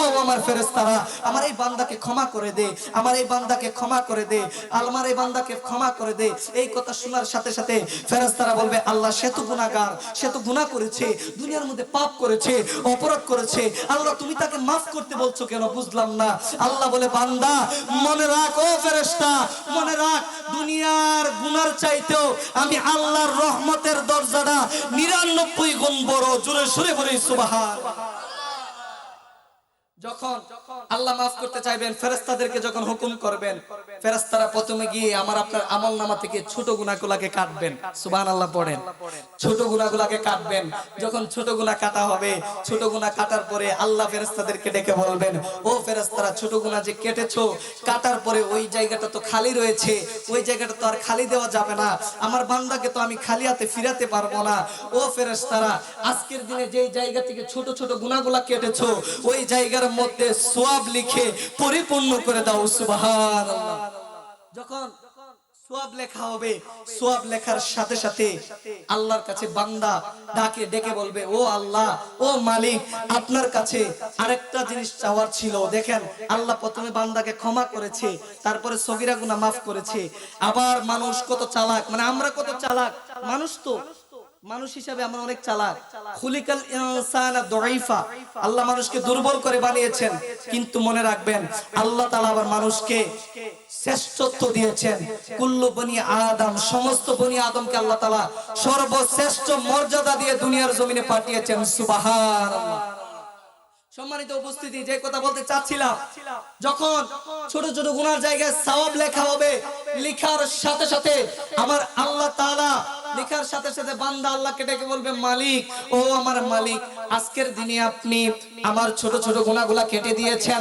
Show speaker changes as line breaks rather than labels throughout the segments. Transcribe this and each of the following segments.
ও আমার ফেরেশতারা, আমার এই বান্দাকে ক্ষমা করে দে, আমার এই বান্দাকে ক্ষমা করে দে আমার এই বান্দাকে ক্ষমা করে দে। এই কথা শোনার সাথে সাথে ফেরেশতারা বলবে, আল্লাহ সে তো গুনাহগার, সে তো গুনাহ করেছে, দুনিয়ার মধ্যে পাপ করেছে, অপরাধ করেছে। আল্লাহ, তুমি তাকে মাফ করতে বলছো কেন? বুঝলাম না। আল্লাহ বলে, বান্দা, মনে রাখ ও ফেরেশতা, মনে রাখ, দুনিয়ার গুনার চাইতেও আমি আল্লাহর রহমতের দরজাটা নিরানব্বই গুণ বড়, জোরে সুরে বলে, সুবহান। যখন আল্লাহ মাফ করতে চাইবেন ফেরেস্তাদেরকে যখন হুকুম করবেন ফেরেস্তারা প্রথমে গিয়ে আমার আপনার আমল নামা থেকে ছোট গুণাগুলাকে কাটবেন। সুবান আল্লাহ পড়েন। ছোট গুণাগুলাকে কাটবেন। যখন ছোট গুণা কাটা হবে ছোট গুণা কাটার পরে আল্লাহ ফেরেস্তাদেরকে ডেকে বলবেন ও ফেরেস্তারা ছোট গুণা যে কেটেছো কাটার পরে ওই জায়গাটা তো খালি রয়েছে ওই জায়গাটা তো আর খালি দেওয়া যাবে না আমার বান্দাকে তো আমি খালি হাতে ফিরাতে পারব না। ও ফেরেস্তারা আজকের দিনে যেই জায়গা থেকে ছোট ছোট গুণাগুলা কেটেছো ওই জায়গার মধ্যে সোয়াব লিখে পরিপূর্ণ করে দাও সুবহান যখন সোয়াব লেখা হবে, সোয়াব লেখার সাথে সাথে আল্লাহর কাছে বান্দা ডাকে, ডেকে বলবে, ও আল্লাহ, ও মালিক, আপনার কাছে আরেকটা জিনিস চাওয়ার ছিল। দেখেন, আল্লাহ প্রথমে বান্দাকে ক্ষমা করেছে, তারপরে সগিরা গুনাহ মাফ করেছে। আবার মানুষ কত চালাক মানে আমরা কত চালাক, মানুষ তো মানুষ হিসাবে আমরা অনেক চালাক। খুলিকাল ইনসানা দাইফা আল্লাহ মানুষকে দুর্বল করে বানিয়েছেন, কিন্তু মনে রাখবেন, আল্লাহ তাআলা আবার মানুষকে শ্রেষ্ঠত্ব দিয়েছেন। কুল্লু বনি আদম, সমস্ত বনি আদমকে আল্লাহ তাআলা সর্বশ্রেষ্ঠ মর্যাদা দিয়ে দুনিয়ার জমিনে পাঠিয়েছেন। সুবহানাল্লাহ। সম্মানিত উপস্থিতি, যে কথা বলতে চাচ্ছিলাম, যখন ছোট ছোট গুনার জায়গায় সওয়াব লেখা হবে, লেখার সাথে সাথে আমার আল্লাহ তাআলা লেখার সাথে সাথে বান্দা আল্লাহকে ডেকে বলবে, মালিক, ও আমার মালিক, আজকের দিনে আপনি আমার ছোট ছোট গুনাহগুলা কেটে দিয়েছেন।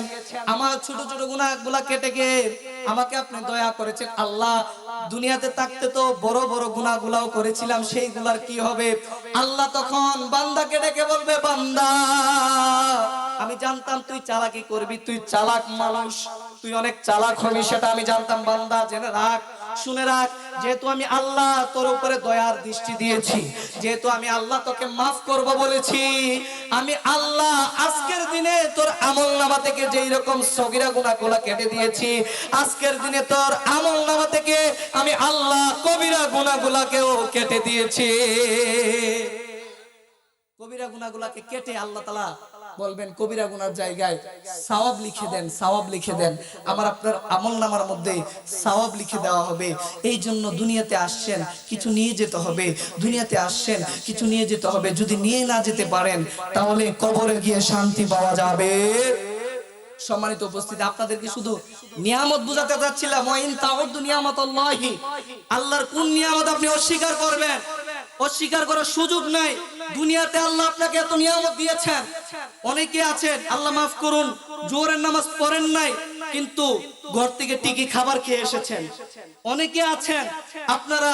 আমার ছোট ছোট গুনাহগুলা কেটে গিয়ে আমাকে আপনি দয়া করেছেন। আল্লাহ, দুনিয়াতে থাকতে তো বড় বড় গুনাহগুলাও করেছিলাম, সেইগুলার কি হবে? আল্লাহ তখন বান্দাকে ডেকে বলবে, বান্দা, আমি জানতাম তুই চালাকি করবি, তুই চালাক মানুষ, তুই অনেক চালাক হবি, সেটা আমি জানতাম। বান্দা, জেনে রাখ শুনে রাখ, যেহেতু আমি আল্লাহ তোর উপরে দয়ার দৃষ্টি দিয়েছি, যেহেতু আমি আল্লাহ তোকে মাফ করব বলেছি, আমি আল্লাহ আজকের দিনে তোর আমল নামা থেকে যেই রকম সগিরা গুণাগুলা কেটে দিয়েছি, আজকের দিনে তোর আমল নামা থেকে আমি আল্লাহ কবিরা গুণাগুলাকেও কেটে দিয়েছি। কবিরা গুনাগুলাকে কেটে আল্লাহ তালা বলবেন, কবিরা গুনার জায়গায় সওয়াব লিখে দেন, সওয়াব লিখে দেন। আমার আপনার আমল নামার মধ্যে সওয়াব লিখে দেওয়া হবে। এই জন্য দুনিয়াতে আসছেন, কিছু নিয়ে যেতে হবে। দুনিয়াতে আসছেন, কিছু নিয়ে যেতে হবে। যদি নিয়ে না যেতে পারেন, তাহলে কবরে গিয়ে শান্তি পাওয়া যাবে। সম্মানিত উপস্থিতি, আপনাদেরকে শুধু নিয়ামত বুঝাতে চাচ্ছিলাম। ওয়াইন তাউদ্দু নিয়ামাতাল্লাহি। আল্লাহর কোন নিয়ামত আপনি অস্বীকার করবেন? অস্বীকার করার সুযোগ নাই। দুনিয়াতে আল্লাহ আপনাকে এত নিয়ামত দিয়েছেন। অনেকে আছেন, আল্লাহ মাফ করুন জোরের নামাজ পড়েন নাই, কিন্তু ঘর থেকে টিকি খাবার খেয়ে এসেছেন। অনেকে আছেন, আপনারা,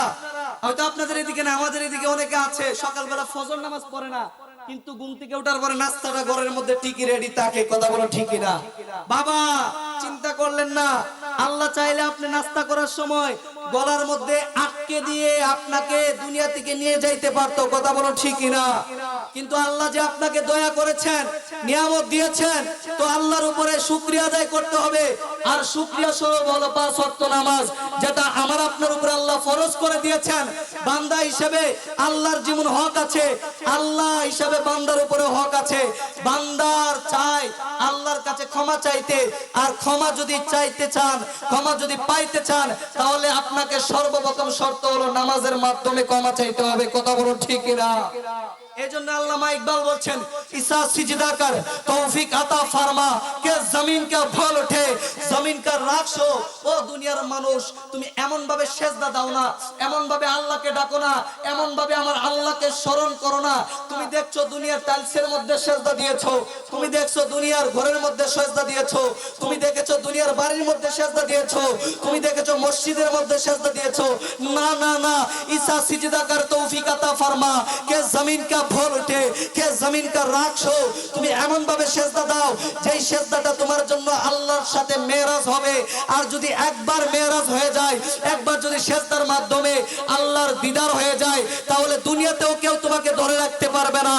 হয়তো আপনাদের এদিকে না, আমাদের এদিকে অনেকে আছে, সকালবেলা ফজর নামাজ পড়ে না। কিন্তু ঘুম থেকে ওঠার পরে নাস্তাটা ঘরের মধ্যে ঠিকই রেডি থাকে কথা বলো ঠিকই না বাবা, চিন্তা করলেন না। আল্লাহ চাইলে আপনি নাস্তা করার সময় গলার মধ্যে আটকে দিয়ে আপনাকে দুনিয়া থেকে নিয়ে যাইতে পারতো, কথা বলো ঠিকই না কিন্তু আল্লাহ যে আপনাকে দয়া করেছেন, নিয়ামত দিয়েছেন, তো আল্লাহর উপরে শুক্রিয়া আদায় করতে হবে। আর শুক্রিয়া সহ বলো পাঁচ ওয়াক্ত নামাজ, যেটা আমার আপনার উপরে আল্লাহ ফরজ করে দিয়েছেন। বান্দা হিসেবে আল্লাহর যেমন হক আছে, আল্লাহ হিসাবে বান্দার উপরে হক আছে। বান্দার চাই আল্লাহর কাছে ক্ষমা চাইতে, আর ক্ষমা যদি চাইতে চান, ক্ষমা যদি পাইতে চান, তাহলে আপনাকে সর্বপ্রথম শর্ত হলো নামাজের মাধ্যমে ক্ষমা চাইতে হবে। কথা বলো ঠিক না এজন্য আল্লামা ইকবাল বলছেন, ঈসা সিজদা তৌফিক আতা ফরমা, কে জমিন কা ফল ওঠে, জমিন কা রাখছো ও দুনিয়ার মানুষ, তুমি এমন ভাবে সেজদা দাও না এমন ভাবে আল্লাহকে ডাকো না এমন ভাবে আমার আল্লাহকে স্মরণ করো না। তুমি দেখছ দুনিয়ার টাইলসের মধ্যে সেজদা দিয়েছ, তুমি দেখছ দুনিয়ার ঘরের মধ্যে সেজদা দিয়েছ, তুমি দেখেছ দুনিয়ার বাড়ির মধ্যে সেজদা দিয়েছ, তুমি দেখেছ মসজিদের মধ্যে সেজদা দিয়েছ। না না না, ঈসা সিজদা তৌফিক আতা ফরমা, কে জমিন কা ভোর উঠে কে জমিন কা রাখছো তুমি এমন ভাবে সেজদা দাও, যেই সেজদাটা তোমার জন্য আল্লাহর সাথে মেরাজ হবে। আর যদি একবার মেরাজ হয়ে যায়, একবার যদি সেজদার মাধ্যমে আল্লাহর দিদার হয়ে যায়, তাহলে দুনিয়াতেও কেউ তোমাকে ধরে রাখতে পারবে না,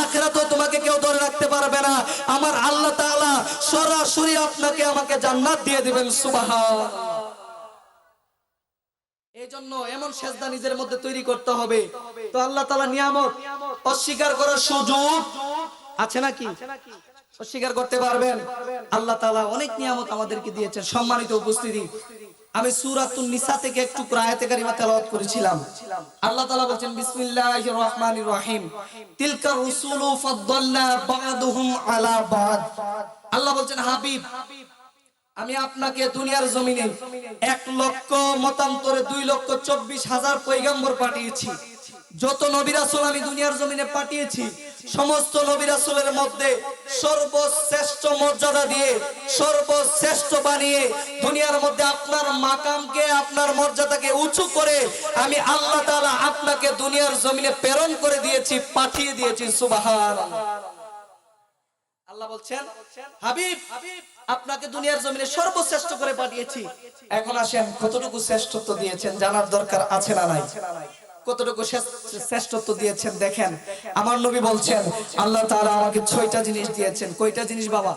আখেরাতেও তোমাকে কেউ ধরে রাখতে পারবে না। আমার আল্লাহ তাআলা সরাসরি আপনাকে আমাকে জান্নাত দিয়ে দিবেন সুবহান এই জন্য এমন সেজদা নিজের মধ্যে তৈরি করতে হবে। তো আল্লাহ তাআলা নিয়ামত অস্বীকার করার সুযোগ আছে নাকি? অস্বীকার করতে পারবেন? আল্লাহ তাআলা অনেক নিয়ামত আমাদেরকে দিয়েছেন, সম্মানিত উপস্থিতি। আমি সূরাতুন নিসা থেকে একটু আয়াতে কারিমা তেলাওয়াত করেছিলাম। আল্লাহ তাআলা বলেন বিসমিল্লাহির রহমানির রহিম। তিলকা রুসুলু ফাদ্দালনা বা'দুহুম আলা বা'দ। আল্লাহ বলছেন, হাবিব, আমি আপনাকে দুনিয়ার জমিনে এক লক্ষ, মতান্তরে দুই লক্ষ, চব্বিশ হাজার পৈগম্বর পাঠিয়েছি। যত নবিরাসুল আমি দুনিয়ার জমিনে পাঠিয়েছি, সমস্ত নবিরাসুলের মধ্যে সর্বশ্রেষ্ঠ মর্যাদা দিয়ে, সর্বশ্রেষ্ঠ বানিয়ে, দুনিয়ার মধ্যে আপনার মাকামকে, আপনার মর্যাদাকে উঁচু করে আমি আল্লাহ তাআলা আপনাকে দুনিয়ার জমিনে প্রেরণ করে দিয়েছি, পাঠিয়ে দিয়েছি, সুবহানাল্লাহ। আল্লাহ বলছেন, হাবিব, আপনাকে দুনিয়ার জমিনে সর্বশ্রেষ্ঠ করে পাঠিয়েছি। এখন আসেন, কতটুকু শ্রেষ্ঠত্ব দিয়েছেন জানার দরকার আছে না নাই? কতটুকু শ্রেষ্ঠত্ব দিয়েছেন দেখেন। আমার নবী বলছেন, আল্লাহ তাআলা আমাকে ছয়টা জিনিস দিয়েছেন। কয়টা জিনিস বাবা?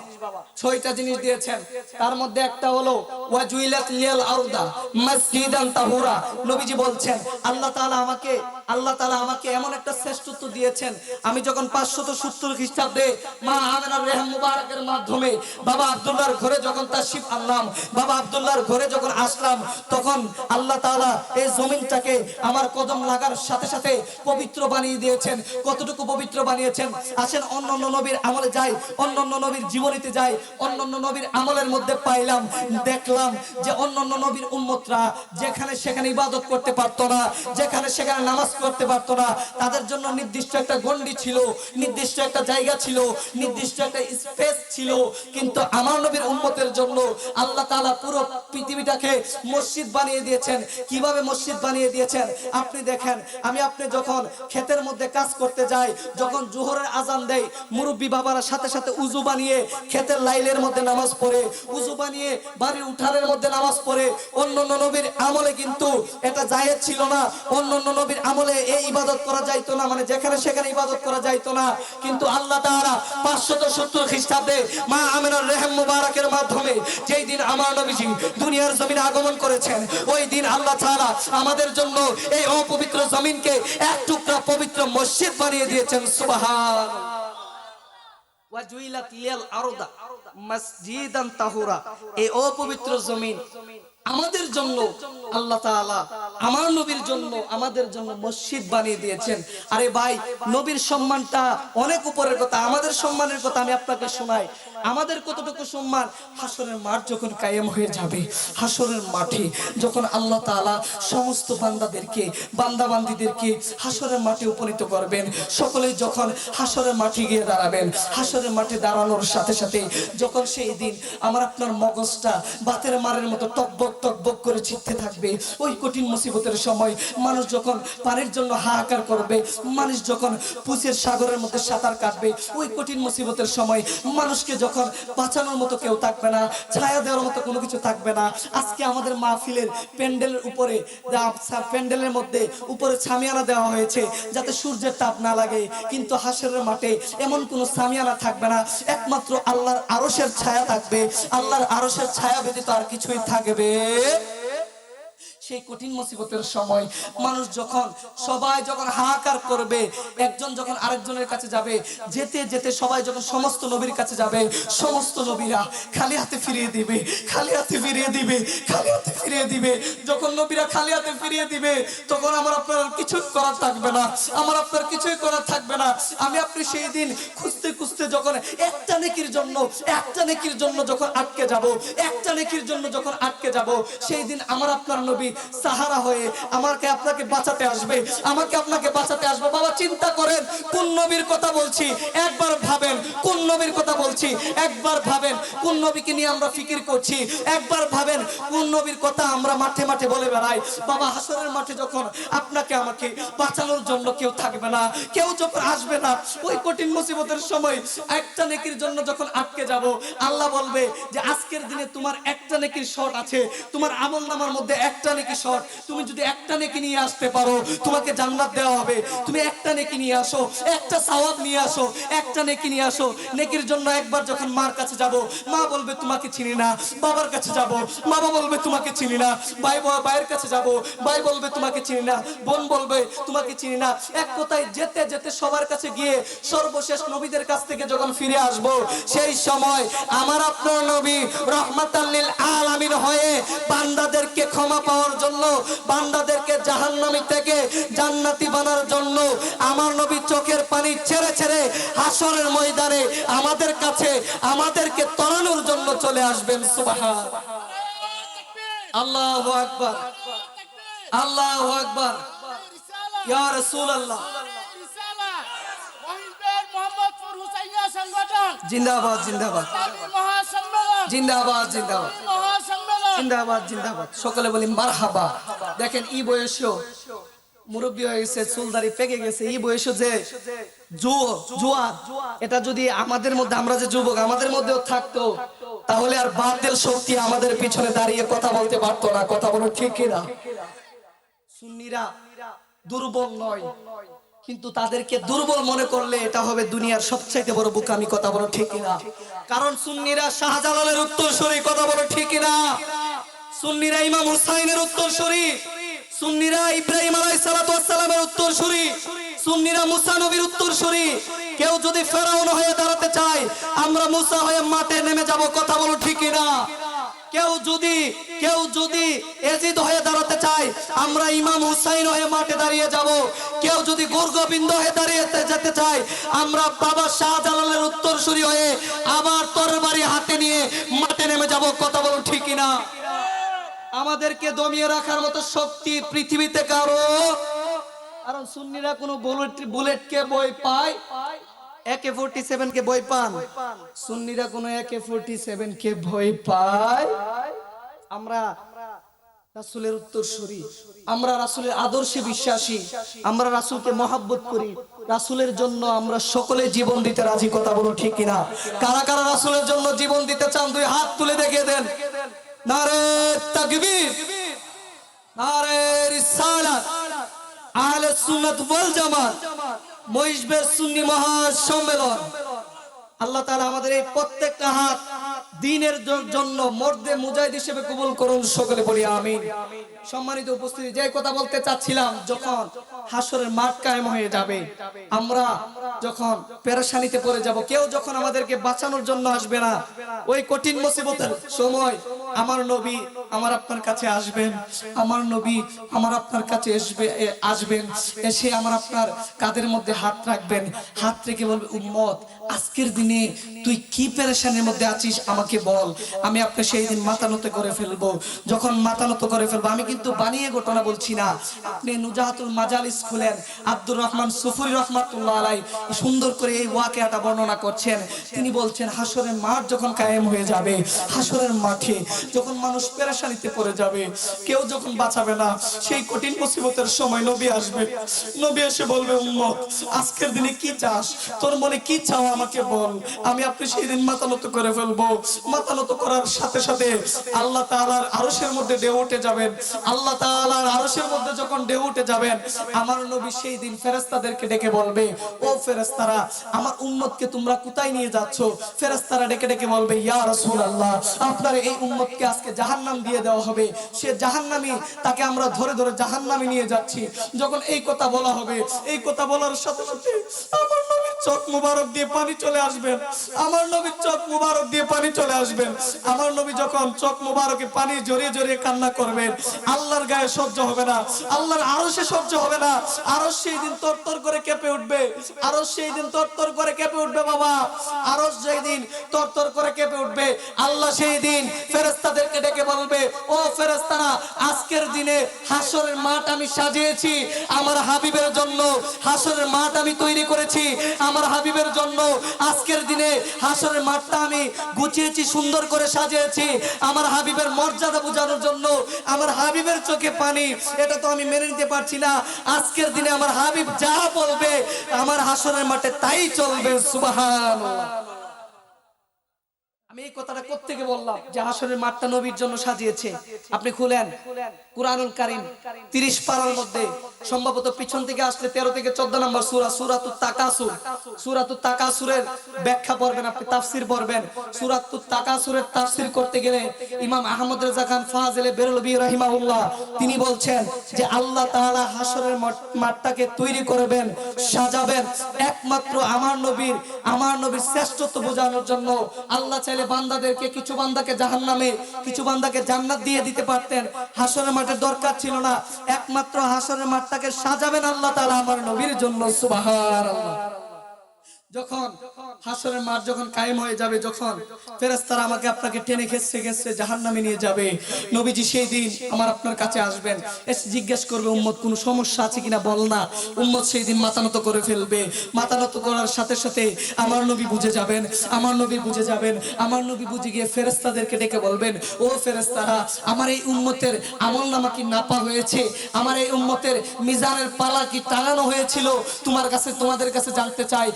ছয়টা জিনিস দিয়েছেন। তার মধ্যে একটা হলো, ওয়াজুইলাত লিয়াল আরদা মাসজিদান তাহুরা। নবীজি বলছেন, আল্লাহ তাআলা আমাকে আল্লাহ তাআলা আমাকে এমন একটা শ্রেষ্ঠত্ব দিয়েছেন। আমি যখন 570 খ্রিস্টাব্দে মা আমিনার রেহম মুবারকের মাধ্যমে বাবা আব্দুল্লাহর ঘরে যখন তাশরিফ আনলাম, বাবা আব্দুল্লাহর ঘরে যখন আসলাম, তখন আল্লাহ তাআলা এই জমিনটাকে আমার কদম লাগার সাথে সাথে পবিত্র বানিয়ে দিয়েছেন। কতটুকু পবিত্র বানিয়েছেন? আসেন অন্য অন্য নবীর আমলে যাই অন্য অন্য নবীর জীবনীতে যাই অন্য অন্য নবীর আমলের মধ্যে পাইলাম, দেখলাম যে অন্যান্য নবীর উম্মতরা যেখানে সেখানে ইবাদত করতে পারতো না, যেখানে সেখানে নামাজ করতে পারতো না। তাদের জন্য নির্দিষ্ট একটা গন্ডি ছিল, নির্দিষ্ট একটা জায়গা ছিল, নির্দিষ্ট একটা স্পেস ছিল। কিন্তু আমার নবীর উম্মতের জন্য আল্লাহ তাআলা পুরো পৃথিবীটাকে মসজিদ বানিয়ে দিয়েছেন। কীভাবে মসজিদ বানিয়ে দিয়েছেন? আপনি দেখেন, আমি আপনি যখন ক্ষেতের মধ্যে কাজ করতে যাই, যখন জোহরের আজান দেয় মুরব্বী বাবারা সাথে সাথে উজু বানিয়ে ক্ষেতের লাইলের মধ্যে নামাজ পড়ে, উজু বানিয়ে বাড়ির উঠানের মধ্যে নামাজ পড়ে। অন্য নবীর আমলে কিন্তু এটা জায়েজ ছিল না। অন্য নবীর আমলে এই ইবাদত করা যাইতো না। মানে যেখানে সেখানে ইবাদত করা যাইতো না। কিন্তু আল্লাহ তাআলা 570 খ্রিস্টাব্দে মা আমিনার রেহম মুবারকের মাধ্যমে যেই দিন আমার নবীজি দুনিয়ার জমিনে আগমন করেছেন, ওই দিন আল্লাহ তাআলা আমাদের জন্য এই অপবিত্র জমিনকে এক টুকরা পবিত্র মসজিদ বানিয়ে দিয়েছেন। সুবহান এই অপবিত্র জমিন আমাদের জন্য আল্লাহ তাআলা আমার নবীর জন্য, আমাদের জন্য মসজিদ বানিয়ে দিয়েছেন। আরে ভাই, নবীর সম্মানটা অনেক উপরের কথা, আমাদের সম্মানের কথা আমি আপনাকে শোনাই। আমাদের কতটুকু সম্মান? হাসরের মাঠ যখন কায়েম হয়ে যাবে, হাসরের মাঠে যখন আল্লাহ তাআলা সমস্ত বান্দাদেরকে, বান্দাবান্দিদেরকে হাসরের মাঠে উপনীত করবেন সকলেই যখন হাসরের মাঠে গিয়ে দাঁড়াবেন, হাসরের মাঠে দাঁড়ানোর সাথে সাথে যখন সেই দিন আমার আপনার মগজটা বাতের মারের মতো টকবক টকবক করে ছিটতে থাকবে, ওই কঠিন মুসিবতের সময় মানুষ যখন পানির জন্য হাহাকার করবে, মানুষ যখন পুষের সাগরের মধ্যে সাঁতার কাটবে, ওই কঠিন মুসিবতের সময় মানুষকে যখন বাঁচানোর মতো কেউ থাকবে না, ছায়া দেওয়ার মতো কোনো কিছু থাকবে না, আজকে আমাদের মাহফিলের প্যান্ডেলের উপরে প্যান্ডেলের মধ্যে উপরে ছামিয়ানা দেওয়া হয়েছে, যাতে সূর্যের তাপ না লাগে, কিন্তু হাসের মাঠে এমন কোনো সামিয়ানা থাকবে না, একমাত্র আল্লাহর আরসের ছায়া থাকবে, আল্লাহর আরসের ছায়া ব্যতীত আর কিছুই থাকবে। সেই কঠিন মুসিবতের সময় মানুষ যখন, সবাই যখন হাহাকার করবে, একজন যখন আরেকজনের কাছে যাবে, যেতে যেতে সবাই যখন সমস্ত নবীর কাছে যাবে, সমস্ত নবীরা খালি হাতে ফিরিয়ে দিবে, খালি হাতে ফিরিয়ে দিবে, খালি হাতে ফিরিয়ে দিবে। যখন নবীরা খালি হাতে ফিরিয়ে দিবে, তখন আমার আপনার কিছুই করার থাকবে না, আমার আপনার কিছুই করার থাকবে না। আমি আপনি সেই দিন খুঁজতে খুঁজতে যখন একটা নেকির জন্য, একটা নেকির জন্য যখন আটকে যাব, একটা নেকির জন্য যখন আটকে যাব, সেই দিন আমার আপনার নবী সাহারা হয়ে আমাকে আপনাকে বাঁচাতে আসবে, আমাকে আপনাকে বাঁচাতে আসবে। বাবা, চিন্তা করেন, কোন নবীর কথা বলছি? একবার ভাবেন, কোন নবীর কথা বলছি? একবার ভাবেন, কোন নবীকে নিয়ে আমরা ফিকির করছি? একবার ভাবেন, কোন নবীর কথা আমরা মাঠে মাঠে বলে বেড়াই? বাবা, হাসরের মাঠে যখন আপনাকে, আমাকে বাঁচানোর জন্য কেউ থাকবে না, কেউ যখন আসবে না, ওই কঠিন মুসিবতের সময় একটা নেকির জন্য যখন আটকে যাব, আল্লাহ বলবে যে, আজকের দিনে তোমার একটা নেকির শর্ট আছে, তোমার আমল নামার মধ্যে একটা নেকি শর্ট তুমি যদি একটা নেকি নিয়ে আসতে পারো, তোমাকে জান্নাত দেওয়া হবে। তুমি একটা নেকি নিয়ে আসো, একটা সওয়াব নিয়ে আসো, একটা নেকি নিয়ে আসো। নেকির জন্য একবার যখন মার কাছে যাব, মা বলবে, তোমাকে চিনি না। বাবার কাছে যাব, বাবা বলবে, তোমাকে চিনি না। ভাই ভাইয়ের কাছে যাব, ভাই বলবে, তোমাকে চিনি না। বোন বলবে, তোমাকে চিনি না। এক কথায় যেতে যেতে সবার কাছে গিয়ে সর্বশেষ নবীদের কাছ থেকে যখন ফিরে আসব, সেই সময় আমার আপনার নবী রহমাতাল্লিল আলামিন হয়ে বান্দাদেরকে ক্ষমা পাওয়ার জন্য বান্দাদেরকে জাহান্নামী থেকে জান্নাতি বানার জন্য আমার নবী চোখের পানি ছেড়ে ছেড়ে হাসরের ময়দানে আমাদের কাছে আমাদেরকে তরানোর জন্য চলে আসবেন। সুবহান। আল্লাহু আকবার। আল্লাহু আকবার। ইয়া রাসূলুল্লাহ।
সংগঠন
জিন্দাবাদ। জিন্দাবাদ জিন্দাবাদ জিন্দাবাদ। জিন্দাবাদ জিন্দাবাদ। সকলে বলি মারহাবা। দেখেন, ই বয়সেও মুরব্বী হয়ে গেছে, চুলদারি পেকে গেছে। এই বয়সে যে এটা যদি আমাদের মধ্যে, আমরা যে যুবক, আমাদের মধ্যেও থাকতো, তাহলে আর বাতিল শক্তি আমাদের পিছনে দাঁড়িয়ে কথা বলতে পারতো না। কথা বলো ঠিক কিনা? সুন্নিরা দুর্বল নয়, কিন্তু তাদেরকে দুর্বল মনে করলে এটা হবে দুনিয়ার সবচাইতে বড় বুকামি। কথা বলো ঠিক না কারণ সুন্নিরা শাহজালালের উত্তরসূরি। কথা বলো ঠিক না সুন্নিরা ইমাম হুসাইনের উত্তর উত্তরসূরি সুন্নিরা ইব্রাহিম আলাইহিস সালাতু ওয়াস সালামের সুন্নিরা মুসা নবীর উত্তরসূরি কেউ যদি ফেরাউন হয়ে দাঁড়াতে চায়, আমরা মুসা হয়ে মাঠে নেমে যাব, কথা বলো ঠিক না কেউ যদি কেউ যদি এজিদ হয়ে দাঁড়াতে চায়, আমরা ইমাম হুসাইন হয়ে মাঠে দাঁড়িয়ে যাব। কেউ যদি গোরগোবিন্দ হয়ে দাঁড়িয়ে যেতে চায়, আমরা বাবা শাহজালালের উত্তরসূরি হয়ে আবার তরবারি হাতে নিয়ে মাঠে নেমে যাব, কথা বলো ঠিকই না আমাদেরকে দমিয়ে রাখার মতো শক্তি পৃথিবীতে কারও। কারণ সুন্নিরা কোনো বুলেট বুলেটকে পায় একে কে বই পান। সুন্নিরা কোন একে পায়। আমরা আমরা রাসুলের আদর্শে বিশ্বাসী, আমরা করি। রাসুলের জন্য আমরা সকলে জীবন দিতে রাজি, কথা বলো ঠিক কিনা? কারা কারা রাসুলের জন্য জীবন দিতে চান, দুই হাত তুলে দেখিয়ে দেন। নারে তাকবীর, নারে রিসালাত। আহলে সুন্নাত ওয়াল জামাত সুন্নি আল্লাহ তাআলা আমাদের এই প্রত্যেকটা হাত জন্য মর্দে মুজাহিদ হিসেবে কবুল করুন সকলে বলি সম্মানিত উপস্থিতি, যে কথা বলতে চাচ্ছিলাম, যখন হাসরের মাঠ কায়েম হয়ে যাবে, আমরা যখন পেরেশানিতে পড়ে যাব, কেউ যখন আমাদেরকে বাঁচানোর জন্য আসবে না, ওই কঠিন মুসিবতের সময় আমার নবী আমার আপনার কাছে আসবেন, আমার নবী আমার আপনার কাছে আসবে আসবেন, এসে আমার আপনার কাদের মধ্যে হাত রাখবেন। হাত রেখে বলবে, উম্মত আজকের দিনে তুই কি পেরেশানির মধ্যে আছিস আমাকে বল। আমি আপনি সেই দিন মাথা নত করে ফেলব। যখন মাথা নত করে ফেলব, আমি কিন্তু বানিয়ে ঘটনা বলছি না। আপনি নুজাহাতুল মাজালিস খুলেন। আব্দুর রহমান সুফুরি রহমাতুল্লাহ আলাই সুন্দর করে এই ওয়াকিয়াটা বর্ণনা করছেন। তিনি বলছেন হাসরের মাঠ যখন কায়েম হয়ে যাবে হাসরের মাঠে যখন মানুষ পেরেশানিতে পড়ে যাবে, কেউ যখন বাঁচাবে না, সেই কঠিন মুসিবতের সময় নবী আসবে। নবী এসে বলবে, উম্মত, আজকের দিনে কি চাস? তোর মনে কি চাও আমাকে বল, আমি আপনি সেই দিন মাথা নত করে ফেলব। মাথা নত করার সাথে সাথে আল্লাহ তাআলার আরশের মধ্যে ঢেউ উঠে যাবেন। আল্লাহ তাআলার আরশের মধ্যে যখন ঢেউ উঠে যাবেন, আমার নবী সেই দিন ফেরেশতাদেরকে ডেকে বলবে, ও ফেরেশতারা, আমার উম্মতকে তোমরা কোথায় নিয়ে যাচ্ছ? ফেরেশতারা ডেকে ডেকে বলবে, ইয়া রাসূলুল্লাহ, আপনার এই উম্মতকে আজকে জাহান্নাম দিয়ে দেওয়া হবে। সে জাহান্নামী, তাকে আমরা ধরে ধরে জাহান্নামে নিয়ে যাচ্ছি। যখন এই কথা বলা হবে, এই কথা বলার সাথে সাথে আমার নবীর চোখ মুবারক দিয়ে পানি চলে আসবেন আমার নবীর চোখ মুবারক দিয়ে পানি চলে আসবেন আমার নবী যখন চোখ মুবারকে পানি জড়িয়ে জড়িয়ে কান্না করবেন আল্লাহর গায়ে সহ্য হবে না, আল্লাহর আরও সে সহ্য হবে না। আরও সেই দিন তরতর করে কেঁপে উঠবে। আরও সেই দিন তরতর করে কেঁপে উঠবে বাবা। আরও সেই দিন তরতর করে কেঁপে উঠবে, আল্লাহ সেই দিন ফেরেস্তাদেরকে ডেকে বলবে, ও ফেরেস্তারা আজকের দিনে হাসরের মাঠ আমি সাজিয়েছি। আমার হাবিবের জন্য হাসরের মাঠ আমি তৈরি করেছি। আমার হাবিবের জন্য আজকের দিনে হাসরের মাঠটা আমি গুছিয়েছি, সুন্দর করে সাজিয়েছি। আমার হাবিবের মর্যাদা বোঝানোর জন্য আমার হাবিবের চোখে পানি, এটা তো আমি মেনে নিতে পারছি না। আজকের দিনে আমার হাবিব যা বলবে, আমার হাসরের মাঠে তাই চলবে সুবাহান আমি এই কথাটা কোত্থেকে বললাম? যে হাসরের মাঠটা নবীর জন্য সাজিয়েছে। আপনি খুলেন। কুরআনুল কারীম 30 পারার মধ্যে সম্ভবত পিছন থেকে আসলে 13 থেকে 14 নম্বর সূরা, সূরাতুত তাকাসুর। সূরাতুত তাকাসুরের ব্যাখ্যা পড়বেন, আপনি তাফসীর পড়বেন। সূরাতুত তাকাসুরের তাফসীর করতে গেলে ইমাম তিনি বলছেন যে আল্লাহ হাসরের মাঠ- মাঠটাকে তৈরি করবেন, সাজাবেন। একমাত্র আমার নবীর আমার নবীর শ্রেষ্ঠত্ব বোঝানোর জন্য আল্লাহ চাইলে বান্দাদেরকে, কিছু বান্দাকে জাহান নামে কিছু বান্দাকে জান্নাত দিয়ে দিতে পারতেন। হাসরের মাঠের দরকার ছিল না। একমাত্র হাসরের মাঠটাকে সাজাবেন আল্লাহ তালা আমার নবীর জন্য। সুবহানাল্লাহ। যখন হাসরের মাঠ যখন কায়েম হয়ে যাবে, যখন ফেরেশতারা আমাকে আপনাকে টেনে খেসছে খেসছে জাহান্নামে নিয়ে যাবে, নবীজি সেই দিন আমার আপনার কাছে আসবেন। এসে জিজ্ঞেস করবে, উম্মত, কোনো সমস্যা আছে কিনা বল না? উম্মত সেই দিন মাথা নত করে ফেলবে। মাথা নত করার সাথে সাথে আমার নবী বুঝে যাবেন, আমার নবী বুঝে যাবেন, আমার নবী বুঝে গিয়ে ফেরেশতাদেরকে ডেকে বলবেন, ও ফেরেশতারা, আমার এই উম্মতের আমল নামা কি নাপা হয়েছে? আমার এই উম্মতের মিজানের পালা কি টাঙানো হয়েছিল? তোমার কাছে, তোমাদের কাছে জানতে চাই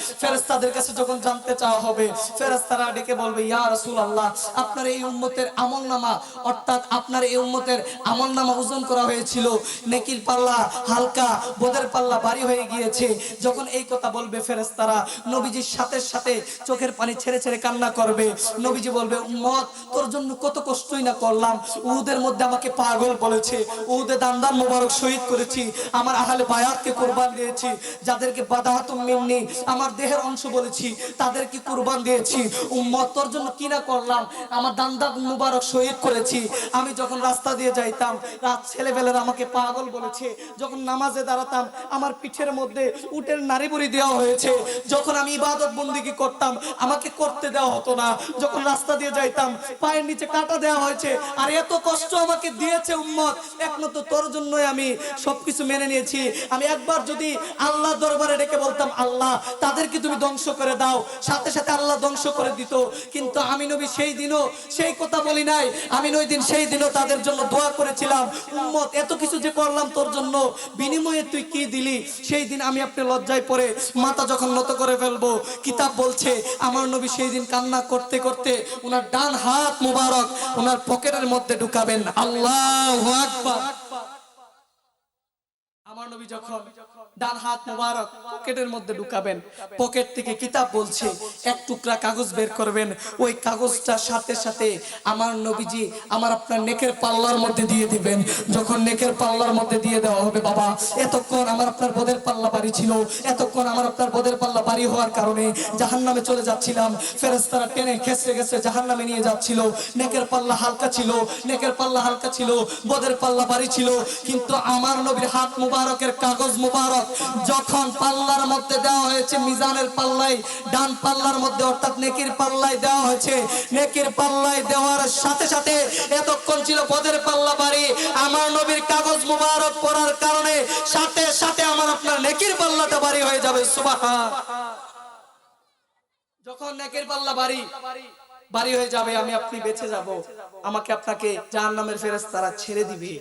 ফেরেশতাদের কাছে যখন জানতে চাওয়া হবে, ফেরেশতারা ডেকে বলবে, ইয়া রাসূলুল্লাহ, আপনার এই উম্মতের আমলনামা অর্থাৎ আপনার এই উম্মতের আমলনামা ওজন করা হয়েছিল। নেকির পাল্লা হালকা, বোদের পাল্লা ভারী হয়ে গিয়েছে। যখন এই কথা বলবে ফেরেশতারা, নবীজির সাথে সাথে চোখের পানি ছেড়ে ছেড়ে কান্না করবে। নবীজি বলবে, উম্মত, তোর জন্য কত কষ্টই না করলাম। উহুদের মধ্যে আমাকে পাগল বলেছে। উহুদে দান্দান মোবারক শহীদ করেছি। আমার আহলে বায়াতকে কোরবান দিয়েছি। যাদেরকে বাদাহাতুম মিন্নি, আমার দেহের অংশ বলেছি, তাদেরকে কোরবান দিয়েছি, উম্মত তোর জন্য কি না করলাম? আমার দান্দা মুবারক শহীদ করেছি। আমি যখন রাস্তা দিয়ে যাইতাম, রাত ছেলেবেলার আমাকে পাগল বলেছে, যখন নামাজে দাঁড়াতাম, আমার পিঠের মধ্যে উটের নারী বুড়ি দেওয়া হয়েছে। যখন আমি ইবাদত বন্দিগি করতাম, আমাকে করতে দেওয়া হতো না। যখন রাস্তা দিয়ে যাইতাম, পায়ের নিচে কাটা দেওয়া হয়েছে। আর এত কষ্ট আমাকে দিয়েছে উম্মত, একমাত্র তোর জন্যই আমি সবকিছু মেনে নিয়েছি। আমি একবার যদি আল্লাহ দরবারে ডেকে বলতাম, আল্লাহ, তাদেরকে তুমি ধ্বংস করে দাও। সাথে সাথে আল্লাহ ধ্বংস করে দিত। কিন্তু আমি নবী সেই দিনও সেই কথা বলি নাই। আমি ওই দিন সেই দিনও তাদের জন্য দোয়া করেছিলাম। উম্মত, এত কিছু যে করলাম তোর জন্য। বিনিময়ে তুই কি দিলি? সেই দিন আমি আপনি লজ্জায় পড়ে মাথা যখন নত করে ফেলব। কিতাব বলছে, আমার নবী সেই দিন কান্না করতে করতে ওনার ডান হাত মুবারক ওনার পকেটের মধ্যে ঢুকাবেন। আল্লাহ আমার নবী যখন ডান হাত মোবারক পকেটের মধ্যে ঢুকাবেন। পকেট থেকে কিতাব বলছে, এক টুকরা কাগজ বের করবেন। ওই কাগজটার সাথে সাথে আমার নবীজি আমার আপনার নেকের পাল্লার মধ্যে দিয়ে দিবেন। যখন নেকের পাল্লার মধ্যে দিয়ে দেওয়া হবে, বাবা, এতক্ষণ আমার আপনার বোদের পাল্লা বাড়ি ছিল। এতক্ষণ আমার আপনার বোদের পাল্লা বাড়ি হওয়ার কারণে জাহান্নামে চলে যাচ্ছিলাম। ফেরেস্তারা টেনে খেসে গেছে জাহান্নামে নিয়ে যাচ্ছিল। নেকের পাল্লা হালকা ছিল, নেকের পাল্লা হালকা ছিল বোদের পাল্লা বাড়ি ছিল। কিন্তু আমার নবীর হাত মুবারকের কাগজ মুবারক যখন পাল্লার মধ্যে দেওয়া হয়েছে, মিজানের পাল্লাই ডান পাল্লার মধ্যে, অর্থাৎ নেকির পাল্লায় দেওয়া হয়েছে। নেকির পাল্লায় দেওয়ার সাথে সাথে এতক্ষণ ছিল বোদের পাল্লা বাড়ি। আমার নবীর কাগজ মুবারক পড়ার কারণে সাথে সাথে আমার আপনার নেকির পাল্লাটা বাড়ি হয়ে যাবে। সুবহান। যখন নেকের পাল্লা বাড়ি বাড়ি হয়ে যাবে, আমি আপনি বেঁচে যাব। আমাকে আপনাকে জাহান্নামের ফেরেশতারা ছেড়ে দিবে।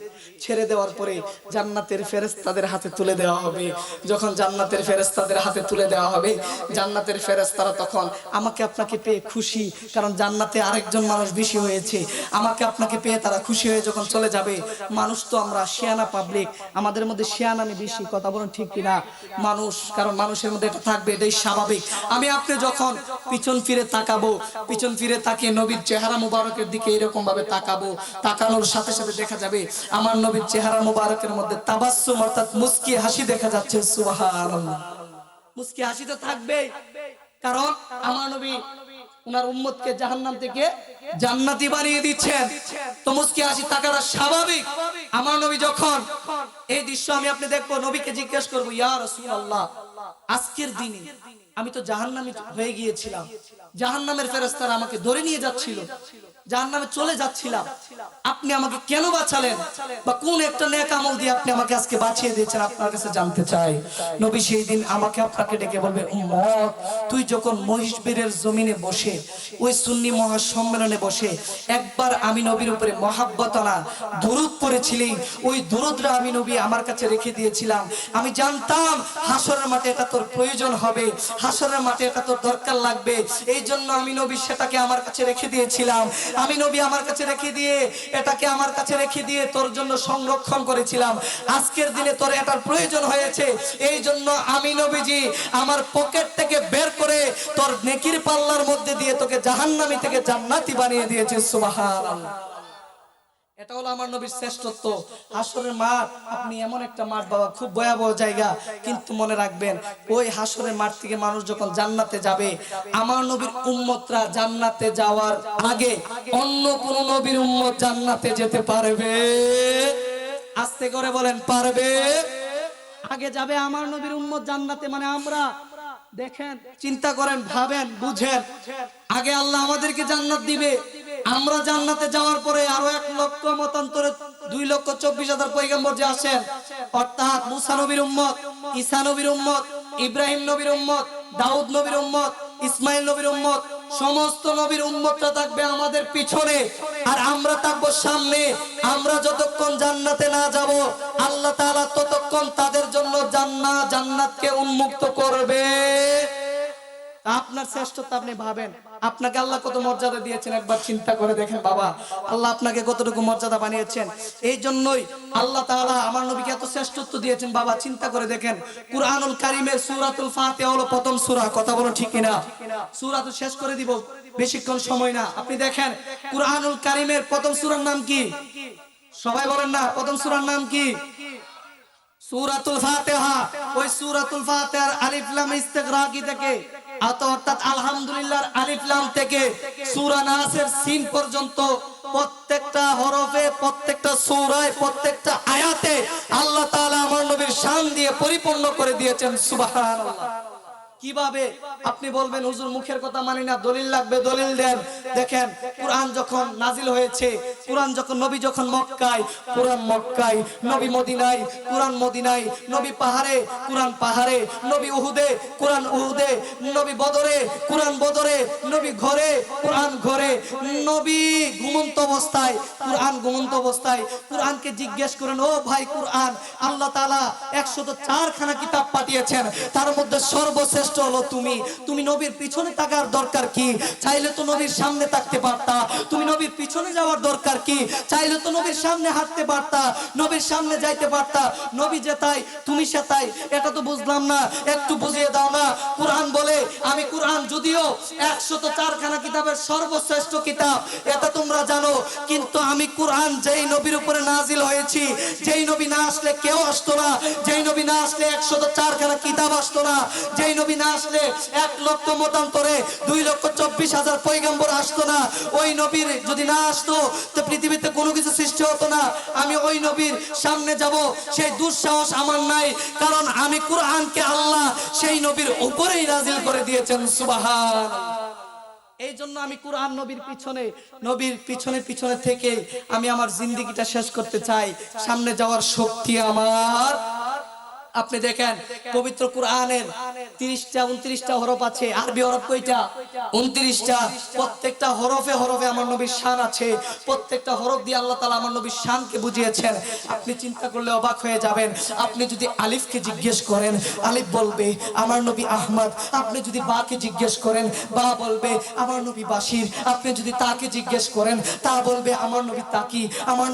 ছেড়ে দেওয়ার পরে জান্নাতের ফেরেশতাদের হাতে তুলে দেওয়া হবে। যখন জান্নাতের ফেরেশতাদের হাতে তুলে দেওয়া হবে, জান্নাতের ফেরেশতারা তখন আমাকে আপনাকে পেয়ে খুশি, কারণ জান্নাতে আরেকজন মানুষ বেশি হয়েছে। আমাকে আপনাকে পেয়ে তারা খুশি হয়ে যখন চলে যাবে, মানুষ তো আমরা শিয়ানা পাবলিক আমাদের মধ্যে শিয়ানামি বেশি কথা বলুন ঠিক কিনা? মানুষ, কারণ মানুষের মধ্যে এটা থাকবে, এটাই স্বাভাবিক। আমি আপনি যখন পিছন ফিরে তাকাবো, পিছন ফিরে তাকিয়ে নবীর চেহারা মুবারকের দিকে এরকম ভাবে তাকাবো, তাকানোর সাথে সাথে দেখা যাবে আমার নবীর চেহারা মুবারকের মধ্যে তাবাসসুম অর্থাৎ মুস্কি হাসি দেখা যাচ্ছে। সুবহানাল্লাহ। মুস্কি হাসি তো থাকবেই কারণ আমার নবী উনার উম্মতকে জাহান্নাম থেকে জান্নাতি বানিয়ে দিচ্ছেন। তো মুস্কি হাসি থাকাটা স্বাভাবিক। আমার নবী যখন এই দৃশ্য আমি আপনি দেখব, নবীকে জিজ্ঞেস করব, ইয়া রাসূলুল্লাহ আজকের দিনে আমি তো জাহান্নামী হয়ে গিয়েছিলাম। জাহান্নামের ফেরেস্তারা আমাকে ধরে নিয়ে যাচ্ছিল। জাহান্নামে চলে যাচ্ছিলাম। আপনি আমাকে কেন বাঁচালেন? বা কোন একটা নেক আমল দিয়ে আপনি আমাকে আজকে বাঁচিয়ে দিয়েছেন আপনার কাছে জানতে চাই। নবী সেই দিন আমাকে আপনাকে ডেকে বলবে, উম্মত, তুই যখন মহিষবীরের জমিনে বসে, ওই সুন্নি মহাসম্মেলনে বসে একবার আমি নবীর উপরে মহাব্বতনা দরুদ পড়েছিলি, ওই দরুদরা আমি নবী আমার কাছে রেখে দিয়েছিলাম। আমি জানতাম হাসরের মাঠে এটা তোর প্রয়োজন হবে। হাসরের মাঠে এটা তোর দরকার লাগবে। এই জন্য আমি নবী সেটাকে আমার কাছে রেখে দিয়েছিলাম। আমি নবী আমার কাছে রেখে দিয়ে এটাকে আমার কাছে রেখে দিয়ে তোর জন্য সংরক্ষণ করেছিলাম। আজকের দিনে তোর এটার প্রয়োজন হয়েছে। এই জন্য আমি নবীজি আমার পকেট থেকে বের করে তোর নেকির পাল্লার মধ্যে দিয়ে তোকে জাহান্নামি থেকে জান্নাতি বানিয়ে দিয়েছে। সুবহানাল্লাহ। এটা হলো আমার নবীর শ্রেষ্ঠত্ব। হাসরের মাঠ, আপনি এমন একটা মাঠ বাবা, খুব ভয়াবহ জায়গা। কিন্তু মনে রাখবেন, ওই হাসরের মাঠ থেকে মানুষ যখন জান্নাতে যাবে, আমার নবীর উম্মতরা জান্নাতে যাওয়ার আগে অন্য কোন নবীর উম্মত জান্নাতে যেতে পারবে? আস্তে করে বলেন, পারবে? আগে যাবে আমার নবীর উম্মত জান্নাতে মানে আমরা দেখেন, চিন্তা করেন, ভাবেন, বুঝেন। আগে আল্লাহ আমাদেরকে জান্নাত দিবে। আমরা জান্নাতে যাওয়ার পরে আরও এক লক্ষ মতান্তরে দুই লক্ষ চব্বিশ হাজার পৈগম্বর যে আসেন অর্থাৎ মুসা নবীর উম্মত, ঈসা নবীর উম্মত, ইব্রাহিম নবীর উম্মত, দাউদ নবীর উম্মত, ইসমাইল নবীর উম্মত, সমস্ত নবীর উম্মতটা থাকবে আমাদের পিছনে। আর আমরা থাকব সামনে। আমরা যতক্ষণ জান্নাতে না যাব, আল্লাহ তাআলা ততক্ষণ তাদের জন্য জান্নাত, জান্নাতকে উন্মুক্ত করবে। আপনার শ্রেষ্ঠত্ব আপনি ভাবেন? আপনাকে আল্লাহ কত মর্যাদা দিয়েছেন, একবার চিন্তা করে দেখেন বাবা। আল্লাহ আপনাকে কতটুকু মর্যাদা বানিয়েছেন। এই জন্যই আল্লাহ তাআলা আমার নবীকে এত শ্রেষ্ঠত্ব দিয়েছেন, বাবা, চিন্তা করে দেখেন। কুরআনুল কারীমের সূরাতুল ফাতিহা হলো প্রথম সূরা, কথা বলো ঠিক কিনা? সূরা তো শেষ করে দিব, বেশিক্ষণ সময় না। আপনি দেখেন, কুরআনুল কারীমের প্রথম সূরার নাম কি? সবাই বলেন না, প্রথম সূরার নাম কি? সূরাতুল ফাতিহা। ওই সূরাতুল ফাতিহার আলিফ লাম ইস্তিগরাকি থেকে অর্থাৎ আলহামদুলিল্লাহ আলিফলাম থেকে সূরা নাসের সিন পর্যন্ত প্রত্যেকটা হরফে, প্রত্যেকটা সৌরায়, প্রত্যেকটা আয়াতে আল্লাহ তাআলা আমার নবীর শান দিয়ে পরিপূর্ণ করে দিয়েছেন, সুবহানাল্লাহ। কীভাবে আপনি বলবেন, হুজুর, মুখের কথা মানি না, দলিল লাগবে, দলিল দেন। দেখেন, কোরআন যখন নাজিল হয়েছে, কোরআন যখন নবী যখন মক্কায়, কোরআন মক্কায়, নবী মদিনায়, কোরআন মদিনায়, নবী পাহাড়ে, কোরআন পাহাড়ে, নবী উহুদে, কোরআন উহুদে, নবী বদরে, কোরআন বদরে, নবী ঘরে, কোরআন ঘরে, নবী ঘুমন্ত অবস্থায়, কোরআন ঘুমন্ত অবস্থায়, কোরআনকে জিজ্ঞেস করেন, ও ভাই, কোরআন, আল্লাহ তাআলা একশত চারখানা কিতাব পাঠিয়েছেন, তার মধ্যে সর্বশ্রেষ্ঠ হলো তুমি। তুমি নবীর পিছনে থাকার দরকার কি? চাইলে তো নবীর সামনে থাকতে পারতা। তুমি নবীর পিছনে যাওয়ার দরকার কি? চাইলে তো নবীর সামনে হাঁটতে পারতা। নবীর সামনে যাইতে পারতা। নবী যেতাই তুমি সেতাই এটা তো বুঝলাম না। একটু বুঝিয়ে দাও না। কোরআন বলে, আমি কোরআন যদিও একশত চারখানা কিতাবের সর্বশ্রেষ্ঠ কিতাব, এটা তোমরা জানো। কিন্তু আমি কোরআন যেই নবীর উপরে নাজিল হয়েছি, যেই নবী না আসলে কেউ আসতো না। যেই নবী না আসলে একশত চারখানা কিতাব আসতো না। যেই নবী না আসলে এক লক্ষ মতান্তরে দুই লক্ষ চব্বিশ হাজার পৈগম্বর আসতো না। ওই নবীর যদি না আসতো, তো পৃথিবীতে কোনো কিছু সৃষ্টি হতো না। আমি ওই নবীর সামনে যাব, সেই দুঃসাহস আমার নাই, কারণ আমি কোরআনকে আল্লাহ সেই নবীর উপরেই করে দিয়েছেন সুবাহান এই জন্য আমি কোরআন নবীর পিছনে নবীর পিছনে পিছনে থেকে আমি আমার জিন্দিগিটা শেষ করতে চাই। সামনে যাওয়ার শক্তি আমার। আপনি দেখেন, পবিত্র কোরআনের তিরিশটা, উনত্রিশটা হরফ আছে। আরবি হরফ কয়টা? উনত্রিশটা। প্রত্যেকটা হরফে হরফে আমার নবীর শান আছে। প্রত্যেকটা হরফ দিয়ে আল্লাহ তালা আমার নবীর শানকে বুঝিয়েছেন। আপনি চিন্তা করলে অবাক হয়ে যাবেন। আপনি যদি আলিফকে জিজ্ঞেস করেন, আলিফ বলবে, আমার নবী আহমদ। আপনি যদি বাকে জিজ্ঞেস করেন, বা বলবে, আমার নবী বাসির আপনি যদি তাকে জিজ্ঞেস করেন, তা বলবে, আমার নবী তাকি। আমার